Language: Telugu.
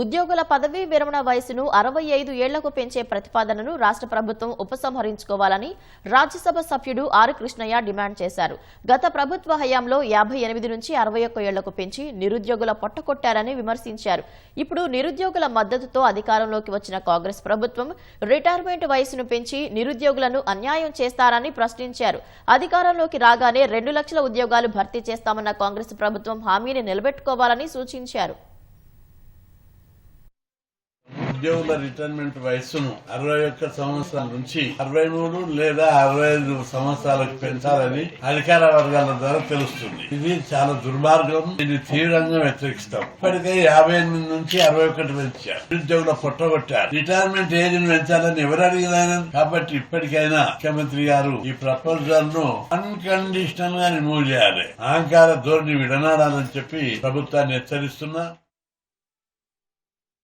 ఉద్యోగుల పదవీ విరమణ వయసును అరవై ఐదు ఏళ్ళకు పెంచే ప్రతిపాదనను రాష్ట్ర ప్రభుత్వం ఉపసంహరించుకోవాలని రాజ్యసభ సభ్యుడు ఆర్ కృష్ణయ్య డిమాండ్ చేశారు. గత ప్రభుత్వ హయాంలో యాభై ఎనిమిది నుంచి అరవై ఒక్క ఏళ్ళకు పెంచి నిరుద్యోగుల పొట్టకొట్టారని విమర్శించారు. ఇప్పుడు నిరుద్యోగుల మద్దతుతో అధికారంలోకి వచ్చిన కాంగ్రెస్ ప్రభుత్వం రిటైర్మెంట్ వయసును పెంచి నిరుద్యోగులను అన్యాయం చేస్తారని ప్రశ్నించారు. అధికారంలోకి రాగానే రెండు లక్షల ఉద్యోగాలు భర్తీ చేస్తామన్న కాంగ్రెస్ ప్రభుత్వం హామీని నిలబెట్టుకోవాలని సూచించారు. ఉద్యోగుల రిటైర్మెంట్ వయస్సును అరవై ఒక్క సంవత్సరాల నుంచి అరవై మూడు లేదా అరవై ఐదు సంవత్సరాలకు పెంచాలని అధికార వర్గాల ద్వారా తెలుస్తుంది. ఇది చాలా దుర్మార్గం ఇది తీవ్రంగా వ్యతిరేకిస్తాం. ఇప్పటికే యాభై ఎనిమిది నుంచి అరవై ఒకటి పెంచారు. నిరుద్యోగుల పొట్టగొట్టారు. రిటైర్మెంట్ ఏజ్ పెంచాలని ఎవరు అడిగినారు కాబట్టి ఇప్పటికైనా ముఖ్యమంత్రి గారు ఈ ప్రపోజల్ను అన్కండిషనల్గా రిమూవ్ చేయాలి. అహంకార ధోరణి విడనాడాలని చెప్పి ప్రభుత్వాన్ని హెచ్చరిస్తున్నా.